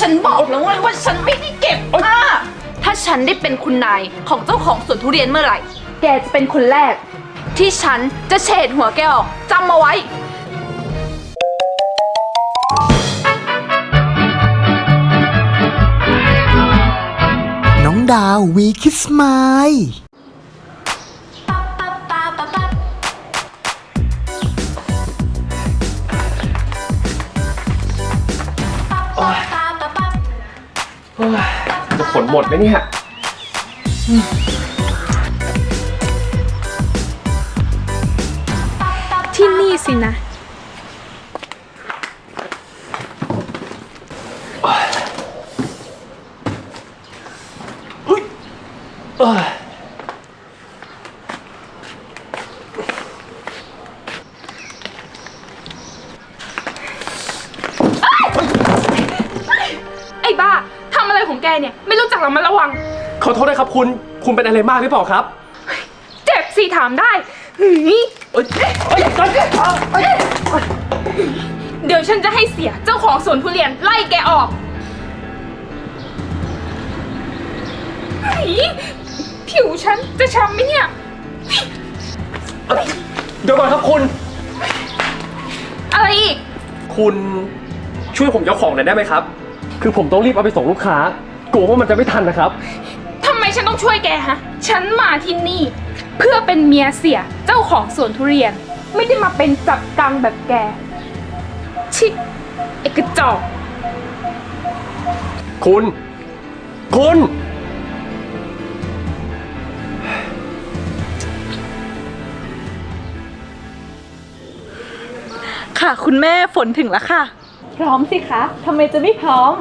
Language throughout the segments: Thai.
ฉันบอกแล้วไงว่าฉันไม่ได้เก็บผ้าถ้าฉันได้เป็นคุณนายของเจ้าของสวนทุเรียนเมื่อไหร่ แกจะเป็นคนแรก ที่ฉันจะเฉดหัวแกออกจำมาไว้ น้องดาววีคิสมา ขนหมดไหมเนี่ย ที่นี่สินะ คุณคุณเป็นอะไรมากหรือเปล่าครับเจ็บสิถามได้หืยเอ้ยเอ้ยเอ้ยเอ้ยเดี๋ยวฉันจะให้เสียเจ้าของสวนทุเรียนไล่แกออกหืยผิวฉันจะช้ำไหมเนี่ย เดี๋ยวก่อนครับคุณ อะไรอีก คุณช่วยผมยกของหน่อยได้ไหมครับ คือผมต้องรีบเอาไปส่งลูกค้ากลัวว่ามันจะไม่ทันนะครับทำไม ฉันต้องช่วยแกฮะ ฉันมาที่นี่เพื่อเป็นเมียเสียเจ้าของสวนทุเรียน ไม่ได้มาเป็นจับกังแบบแก ชิเอกระจอก คุณ คุณ ค่ะคุณแม่ฝนถึงแล้วค่ะ พร้อมสิคะ ทำไมจะไม่พร้อม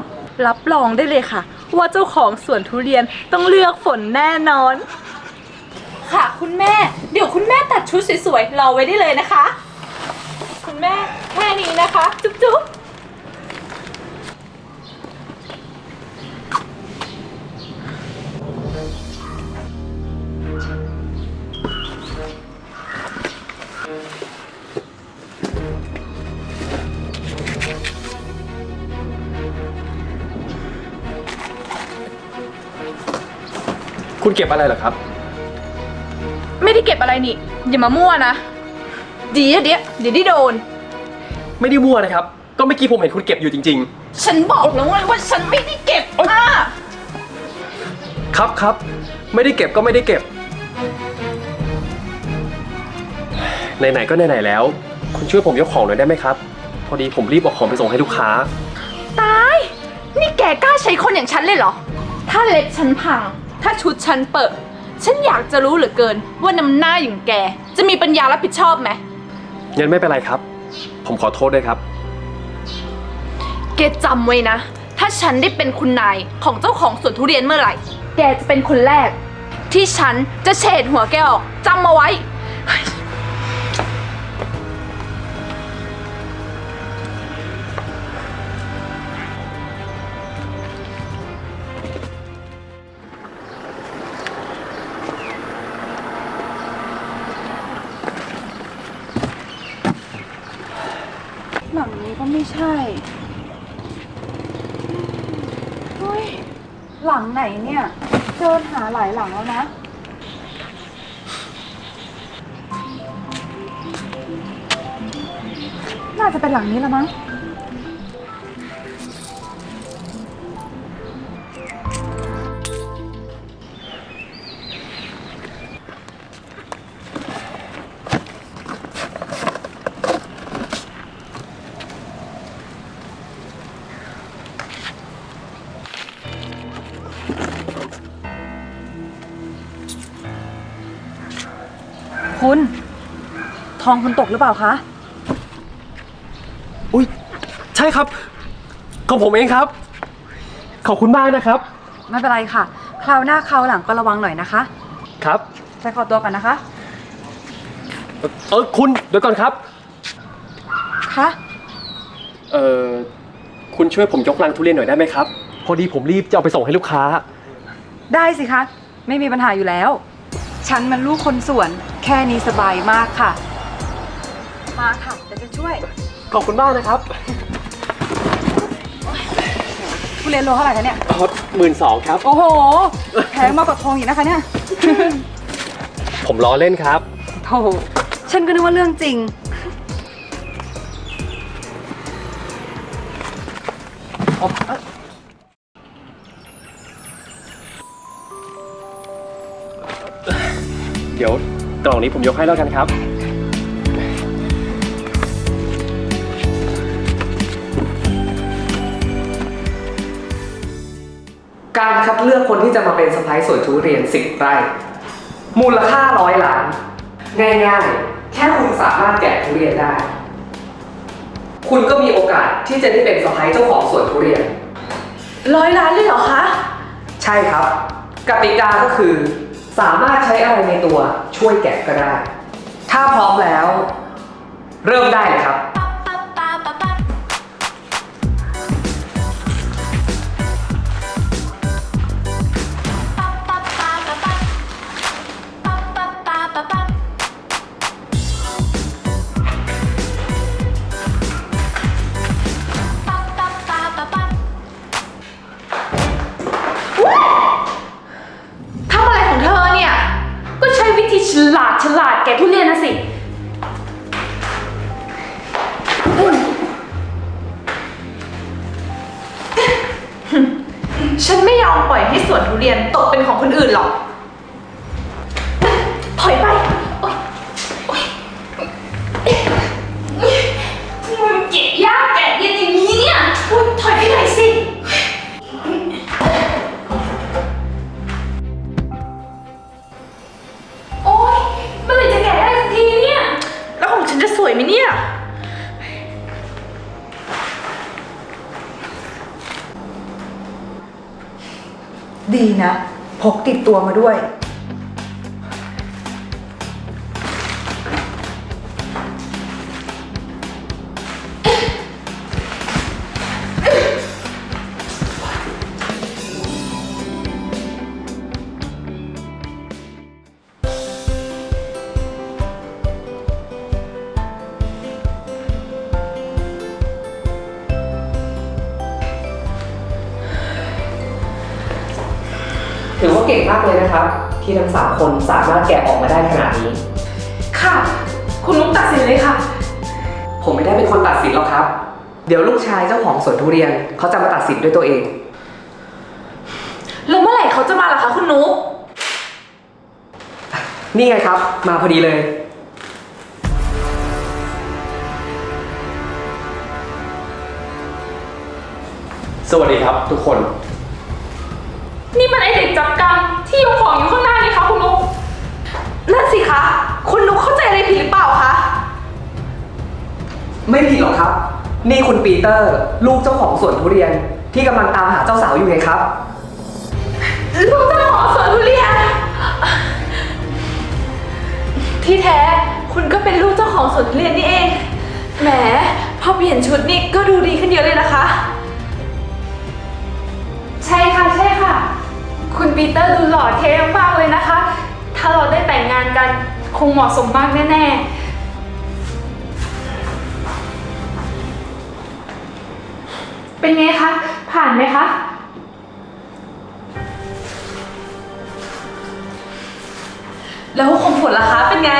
รับรองได้เลยค่ะ ว่าเจ้าของสวนทุเรียนต้องเลือกฝนแน่นอน ค่ะคุณแม่ เดี๋ยวคุณแม่ตัดชุดสวยๆรอไว้ได้เลยนะคะ คุณแม่แค่นี้นะคะ จุ๊บๆ เก็บอะไรเหรอครับ ไม่ได้เก็บอะไรนี่ อย่ามามั่วนะเดี๋ยวเดี๋ยวเดี๋ยวได้โดน ไม่ได้มั่วนะครับ ก็เมื่อกี้ผมเห็นคุณเก็บอยู่จริง ฉันบอกแล้วไงว่าฉันไม่ได้เก็บผ้าๆครับครับ ไม่ได้เก็บก็ไม่ได้เก็บ ไหนๆก็ไหนๆแล้ว คุณช่วยผมยกของหน่อยได้ไหมครับ พอดีผมรีบเอาของไปส่งให้ลูกค้า ตาย นี่แกกล้าใช้คนอย่างฉันเลยเหรอ ถ้าเล็บฉันพัง ถ้าชุดฉันเปิด ฉันอยากจะรู้เหลือเกิน ว่าน้ำหน้าอย่างแก จะมีปัญญารับผิดชอบไหม งั้นไม่เป็นไรครับ ผมขอโทษด้วยครับ แกจำไว้นะ ถ้าฉันได้เป็นคุณนายของเจ้าของสวนทุเรียนเมื่อไหร่ แกจะเป็นคนแรก ที่ฉันจะเฉดหัวแกออกจำมาไว้ หลังไหนเนี่ยเดินหาหลายหลังแล้วนะ น่าจะเป็นหลังนี้แล้วมั้ง คุณ ทองคุณตกหรือเปล่าคะ อุ้ยใช่ครับ ของผมเองครับ ขอบคุณมากนะครับ ไม่เป็นไรค่ะ คราวหน้าคราวหลังก็ระวังหน่อยนะคะครับใช้ขอตัวกันนะคะเอ่อเออคุณเดี๋ยวก่อนครับ คะ เออคุณช่วยผมยกลังทุเรียนหน่อยได้ไหมครับ พอดีผมรีบจะเอาไปส่งให้ลูกค้า ได้สิคะ ไม่มีปัญหาอยู่แล้ว ฉันมันลูกคนสวน แค่นี้สบายมากค่ะ มาค่ะเดี๋ยวจะช่วยขอบคุณมากนะครับทุเรียนโลเท่าไหร่คะเนี่ยอ๋อหมื่นสองครับ โอ้โห แพงมากกว่าทองอีกนะคะเนี่ย ผมล้อเล่นครับ โอ้โห ฉันก็นึกว่าเรื่องจริง เดี๋ยว กล่องนี้ผมยกให้แล้วกันครับ การคัดเลือกคนที่จะมาเป็นสไปซ์สวนทุเรียนสิบไร่ มูลค่าร้อยล้าน ง่ายๆ แค่คุณสามารถแกะทุเรียนได้ คุณก็มีโอกาสที่จะได้เป็นสไปซ์เจ้าของสวนทุเรียน ร้อยล้านเลยเหรอคะ ใช่ครับ กติกาก็คือ สามารถใช้อะไรในตัวช่วยแกะก็ได้ ถ้าพร้อมแล้ว เริ่มได้เลยครับ ดีนะ พกติดตัวมาด้วย เก่งมากเลยนะครับ ที่ทั้งสามคนสามารถแกะออกมาได้ขนาดนี้ ค่ะ คุณนุ๊กตัดสินเลยค่ะ ผมไม่ได้เป็นคนตัดสินหรอกครับ เดี๋ยวลูกชายเจ้าของสวนทุเรียนเขาจะมาตัดสินด้วยตัวเอง แล้วเมื่อไหร่เขาจะมาล่ะคะคุณนุ๊กนี่ไงครับ มาพอดีเลย สวัสดีครับทุกคน นี่มันไอเด็กจับกังที่ยกของอยู่ข้างหน้านี่คะคุณนุ๊กนั่นสิคะ คุณนุ๊กเข้าใจอะไรผิดหรือเปล่าคะ ไม่ผิดหรอกครับ นี่คุณปีเตอร์ ลูกเจ้าของสวนทุเรียนที่กำลังตามหาเจ้าสาวอยู่ไงครับ ลูกเจ้าของสวนทุเรียน ที่แท้คุณก็เป็นลูกเจ้าของสวนทุเรียนนี่เอง แหม พอเปลี่ยนชุดนี่ก็ดูดีขึ้นเยอะเลยนะคะ ใช่ค่ะใช่ คุณปีเตอร์ดูหล่อเท่มากเลยนะคะ ถ้าเราได้แต่งงานกันคงเหมาะสมมากแน่ๆ เป็นไงคะ ผ่านไหมคะ แล้วของผลล่ะคะ เป็นไง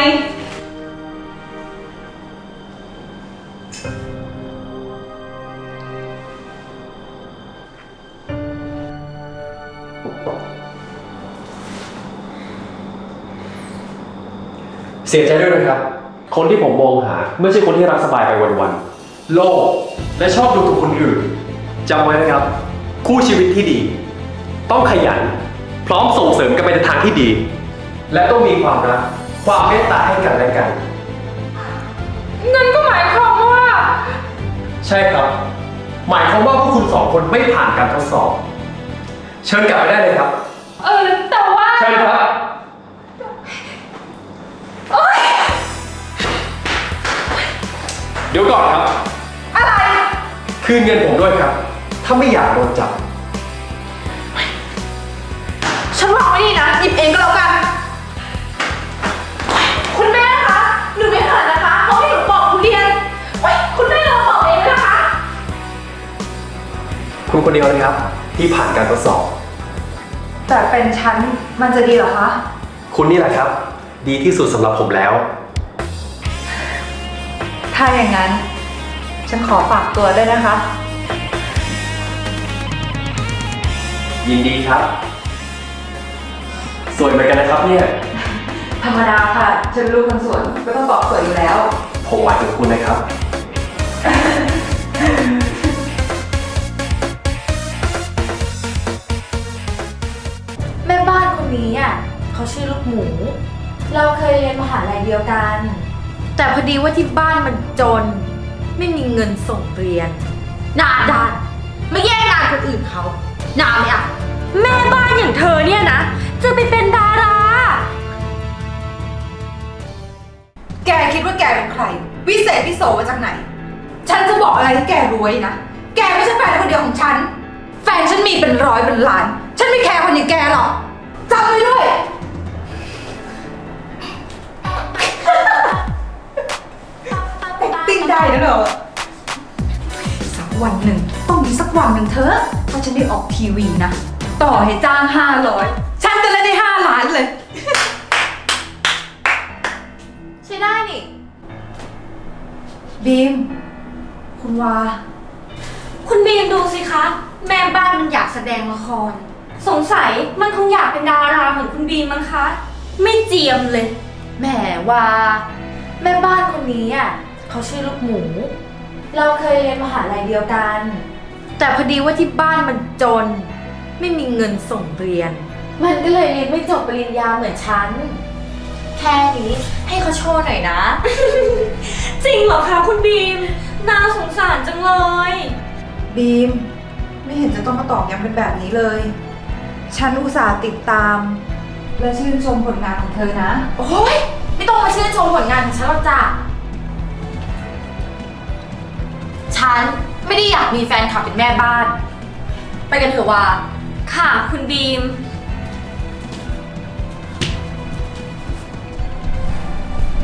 เสียใจด้วยนะครับ คนที่ผมมองหาไม่ใช่คนที่รักสบายไปวันๆ โลภและชอบดูถูกคนอื่นจำไว้นะครับ คู่ชีวิตที่ดี ต้องขยัน พร้อมส่งเสริมกันไปในทางที่ดี และต้องมีความรักความเมตตาให้กันและกันเงินก็หมายความว่า ใช่ครับ หมายความว่าพวกคุณสองคนไม่ผ่านการทดสอบ เชิญกลับไปได้เลยครับ คืนเงินผมด้วยครับ ถ้าไม่อยากโดนจับ ฉันวางไว้นี่นะ หยิบเองก็แล้วกัน คุณแม่คะ หนูไม่ผ่านนะคะเขาให้หนูปอกทุเรียนเว้ยคุณแม่เราปอกเองนะคะ คุณคนเดียวเลยครับ ที่ผ่านการทดสอบ แต่เป็นฉันมันจะดีเหรอคะ คุณนี่แหละครับ ดีที่สุดสำหรับผมแล้ว ถ้าอย่างนั้น ฉันขอฝากตัวด้วยนะคะ ยินดีครับ สวยเหมือนกันนะครับเนี่ย ธรรมดาค่ะ ฉันรู้คนสวนก็ต้องบอกสวยอยู่แล้ว ผมหมายถึงคุณนะครับ แม่บ้านคนนี้อะเขาชื่อลูกหมู เราเคยเรียนมหาลัยเดียวกัน แต่พอดีว่าที่บ้านมันจน ไม่มีเงินส่งเรียน หน้าด้านไม่แย่งงานคนอื่นเขาหน้าไม่อะ แม่บ้านอย่างเธอเนี่ยนะ จะไปเป็นดารา แกคิดว่าแกเป็นใคร วิเศษวิโสมาจากไหน ฉันจะบอกอะไรให้แกรวยนะ แกไม่ใช่แฟนคนเดียวของฉัน แฟนฉันมีเป็นร้อยเป็นล้าน ฉันไม่แคร์คนอย่างแกหรอกจำไว้ด้วย ได้นะเหรอสักวันหนึ่งต้องมีสักวันหนึ่งเธอะถ้าฉันได้ออกทีวีนะ ต่อให้จ้างห้าร้อยฉันจะเล่นได้ห้าล้านเลย ใช่ได้นี่ บีม คุณวา คุณบีมดูสิคะ แม่บ้านมันอยากแสดงละคร สงสัยมันคงอยากเป็นดาราเหมือนคุณบีมมั้งคะ ไม่เจียมเลย แหมว่า แม่บ้านคนนี้อะ เขาชื่อลูกหมู เราเคยเรียนมหาลัยเดียวกัน แต่พอดีว่าที่บ้านมันจน ไม่มีเงินส่งเรียน มันก็เลยเรียนไม่จบปริญญาเหมือนฉัน แค่นี้ให้เขาโชว์หน่อยนะ จริงเหรอคะคุณบีม น่าสงสารจังเลย บีม ไม่เห็นจะต้องมาตอบย้ำเป็นแบบนี้เลย ฉันอุตส่าห์ติดตาม และชื่นชมผลงานของเธอนะ โอ้ยไม่ต้องมาชื่นชมผลงานของฉันหรอกจ้ะ ฉันไม่ได้อยากมีแฟนคลับเป็นแม่บ้าน ไปกันเถอะว่า ค่ะ คุณบีม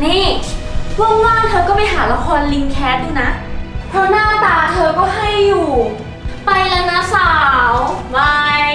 นี่ว่างๆเธอก็ไปหาละครลิงแคทดูนะ เพราะหน้าตาเธอก็ให้อยู่ ไปแล้วนะสาวบาย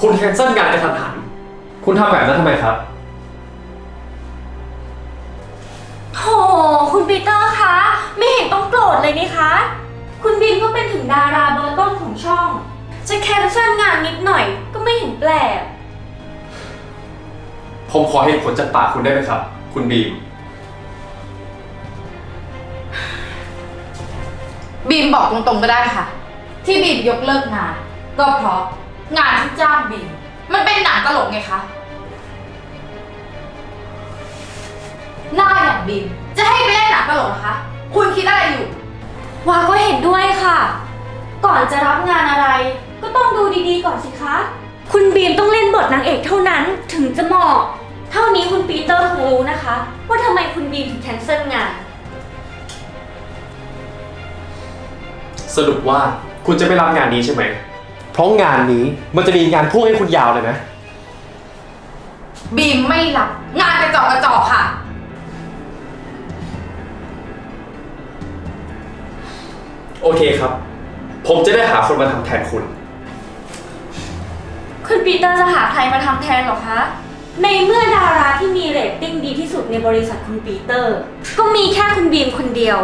คุณแคนเซิลงานกระทันหัน คุณทำแบบนั้นทำไมครับ โห คุณปีเตอร์คะ ไม่เห็นต้องโกรธเลยนี่คะ คุณบีมก็เป็นถึงดาราเบอร์ต้นของช่อง จะแคนเซิลงานนิดหน่อยก็ไม่เห็นแปลก ผมขอเหตุผลจากปากคุณได้ไหมครับ คุณบีม บีมบอกตรงๆก็ได้ค่ะ ที่บีมยกเลิกงาน ก็เพราะ งานที่จ้างบีมมันเป็นหนังตลกไงคะ หน้าอย่างบีมจะให้ไปเล่นหนังตลกเหรอคะ คุณคิดอะไรอยู่ วาก็เห็นด้วยค่ะ ก่อนจะรับงานอะไร ก็ต้องดูดีๆก่อนสิคะ คุณบีมต้องเล่นบทนางเอกเท่านั้นถึงจะเหมาะ เท่านี้คุณปีเตอร์คงรู้นะคะ ว่าทำไมคุณบีมถึงแคนเซิลงาน สรุปว่าคุณจะไม่รับงานนี้ใช่ไหม เพราะงานนี้มันจะมีงานพ่วงให้คุณยาวเลยนะ บีมไม่รับงานกระจอกกระจอกค่ะ โอเคครับ ผมจะได้หาคนมาทำแทนคุณ คุณปีเตอร์จะหาใครมาทำแทนเหรอคะ ในเมื่อดาราที่มีเรตติ้งดีที่สุดในบริษัทคุณปีเตอร์ ก็มีแค่คุณบีมคนเดียว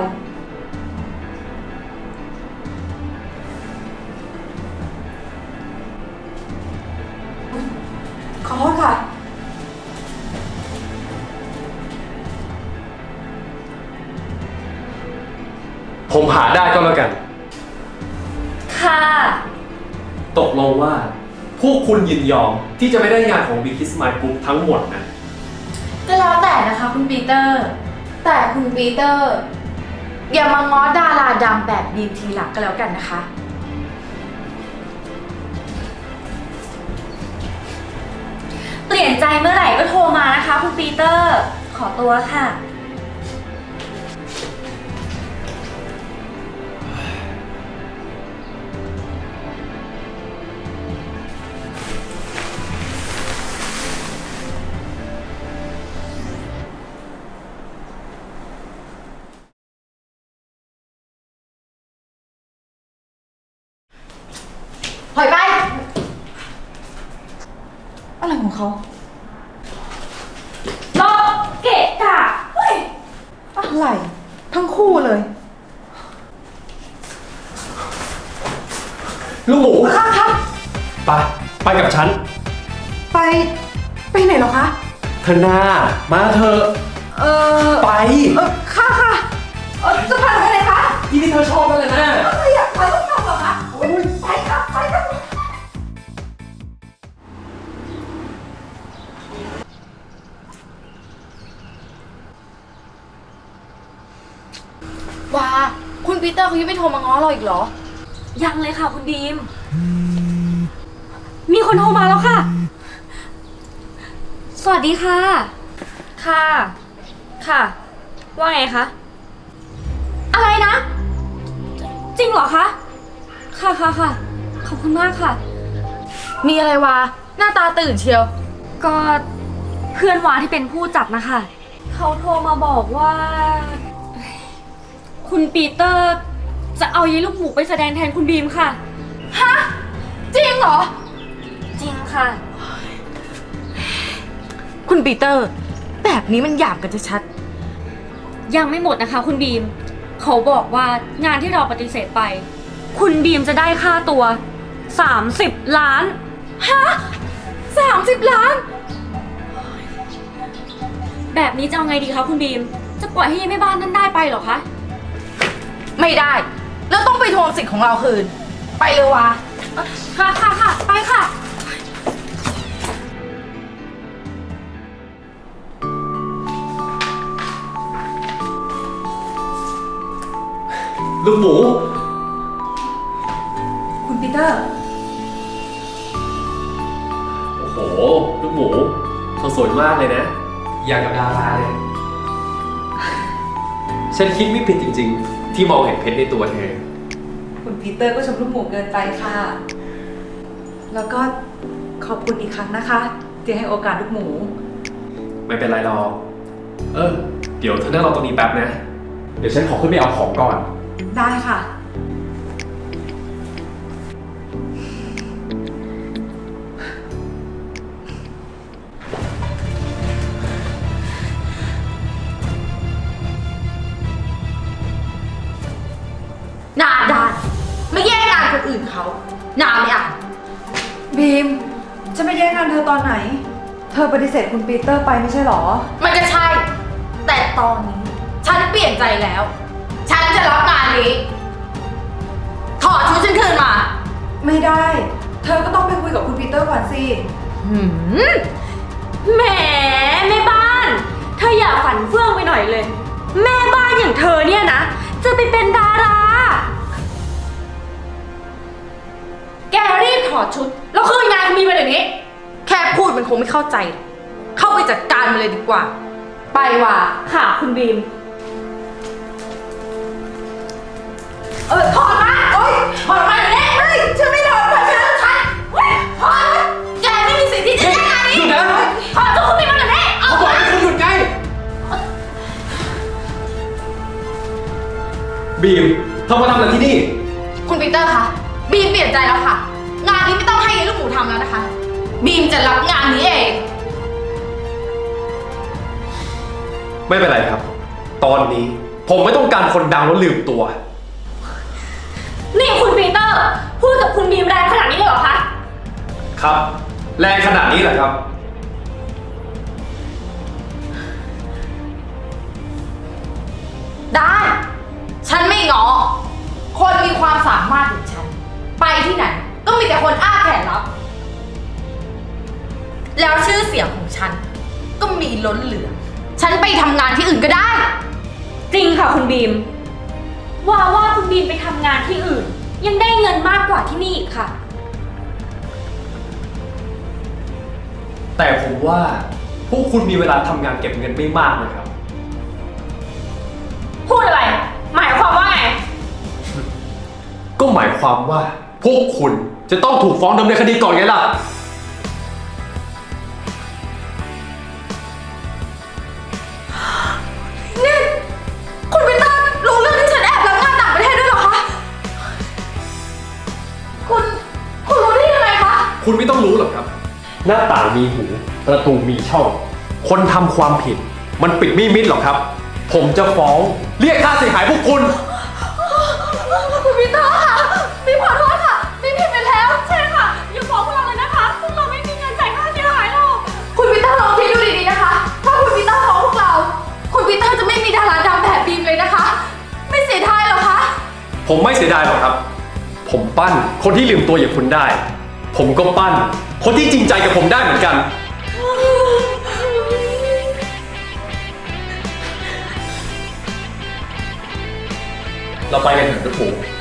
าได้ก็แล้วกัน ค่ะ ตกลงว่า พวกคุณยินยอมที่จะไม่ได้งานของ Big Kiss My Group ทั้งหมดนะ ก็แล้วแต่นะคะคุณปีเตอร์ แต่คุณปีเตอร์ อย่ามาง้อดาราดังแบบบีมทีหลังก็แล้วกันนะคะ เปลี่ยนใจเมื่อไหร่ก็โทรมานะคะ คุณปีเตอร์ ขอตัวค่ะ เขารอเกะกะเฮ้ยอะไร ทั้งคู่เลย ลูกหมูค่ะค่ะไปไปกับฉันไป ไปไหนเหรอคะ เธอหน้ามาเธอะเออไปเออค่ะค่ะเออจะพาหนูไปไหนคะที่ที่เธอชอบนั่นแหละนะเอออย ว่าคุณปีเตอร์เขายังไม่โทรมาง้อเราอีกเหรอ ยังเลยค่ะคุณบีม มีคนโทรมาแล้วค่ะ สวัสดีค่ะ ค่ะ ค่ะ ว่าไงคะ อะไรนะ จริงเหรอคะ ค่ะค่ะค่ะ ขอบคุณมากค่ะ มีอะไรวะ หน้าตาตื่นเชียว ก็เพื่อนวาที่เป็นผู้จัดนะคะ เขาโทรมาบอกว่า คุณปีเตอร์ จะเอายายลูกหมูไปแสดงแทนคุณบีมค่ะ ฮะ จริงเหรอ จริงค่ะ คุณปีเตอร์ แบบนี้มันหยาบกันจะชัดยังไม่หมดนะคะ คุณบีม เขาบอกว่างานที่เราปฏิเสธไป คุณบีมจะได้ค่าตัว 30 ล้าน ฮะ 30 ล้าน แบบนี้จะเอาไงดีคะคุณบีม จะปล่อยให้ยายแม่บ้านนั่นได้ไปเหรอคะ ไม่ได้ แล้วต้องไปทวงสิทธิ์ของเราคืน ไปเลยวะค่ะค่ะค่ะไปค่ะ ลูกหมู คุณปีเตอร์ โอ้โห ลูกหมูเธอสวยมากเลยนะ อยากกับดาราเลย ฉันคิดไม่ผิดจริง ๆ ที่มองเห็นเพชรในตัวเธอ คุณปีเตอร์ก็ชมลูกหมูเกินไปค่ะ แล้วก็ขอบคุณอีกครั้งนะคะที่ให้โอกาสลูกหมู ไม่เป็นไรหรอกเออ เดี๋ยวเธอนั่งรอตรงนี้แป๊บนะ เดี๋ยวฉันขอขึ้นไปเอาของก่อน ได้ค่ะ อปฏิเสธคุณปีเตอร์ไปไม่ใช่หรอ มันก็ใช่ แต่ตอนนี้ ฉันเปลี่ยนใจแล้ว ฉันจะรับงานนี้ ถอดชุดฉันคืนมา ไม่ได้ เธอก็ต้องไปคุยกับคุณปีเตอร์ก่อนสิ หืมแหมแม่บ้าน เธออย่าฝันเฟื่องไปหน่อยเลย แม่บ้านอย่างเธอเนี่ยนะ จะไปเป็นดารา แกรีบถอดชุด แล้วคืนงานมีมาเดี๋ยวนี้แค่พูดมันค งไม่เข้าใจ เข้าไปจัดการมันเลยดีกว่า ไปว่ะค่ะคุณบีม เออถอดมาโอ๊ยถอดมาเดี๋ยวนี้เฮ้ยฉันไม่ถอดมาฉันฉันเฮ้ยถอดมาแกไม่มีสิทธิ์ที่จะแย่งงานนี้หยุดนะ ถอดชุดคุณมีมาเดี๋ยวนี้เอาเขาบอกให้คุณหยุดไง บีมเธอมาทำอะไรที่นี่ คุณปีเตอร์คะบีมเปลี่ยนใจแล้วค่ะ งานนี้ไม่ต้องให้ยายลูกหมูทำแล้วนะคะ บีมจะรับงานนี้เอง ไม่เป็นไรครับ ตอนนี้ผมไม่ต้องการคนดังแล้วลืมตัว นี่คุณปีเตอร์ พูดกับคุณบีมแรงขนาดนี้เลยเหรอคะ ครับ แรงขนาดนี้แหละครับ ได้ ฉันไม่งอ คนมีความสามารถอย่างฉัน ไปที่ไหน ก็มีแต่คนอ้าแขนรับ แล้วชื่อเสียงของฉัน ก็มีล้นเหลือ ฉันไปทำงานที่อื่นก็ได้ จริงค่ะคุณบีม ว่าว่าคุณบีมไปทำงานที่อื่น ยังได้เงินมากกว่าที่นี่อีกค่ะ แต่ผมว่าพวกคุณมีเวลาทำงานเก็บเงินไม่มากนะครับ พูดอะไร หมายความว่าไง ก็หมายความว่าพวกคุณจะต้องถูกฟ้องดำเนินคดีก่อนไงล่ะ คะคุณไม่ต้องรู้หรอกครับ หน้าต่างมีหู ประตูมีช่อง คนทำความผิด มันปิดไม่มิดหรอกครับ ผมจะฟ้องเรียกค่าเสียหายพวกคุณ คุณปีเตอร์ค่ะมีขอโทษค่ะมีผิดไปแล้วใช่ค่ะอย่าฟ้องพวกเราเลยนะคะพวกเราไม่มีเงินจ่ายค่าเสียหายหรอกคุณปีเตอร์ลองคิดดูดีๆนะคะ ถ้าคุณปีเตอร์ฟ้องพวกเรา คุณปีเตอร์จะไม่มีดาราดังแบบบีมเลยนะคะ ไม่เสียดายเหรอคะ ผมไม่เสียดายหรอกครับ ผมปั้นคนที่ลืมตัวอย่างคุณได้ ผมก็ปั้น คนที่จริงใจกับผมได้เหมือนกัน เราไปกันเถอะทุกคน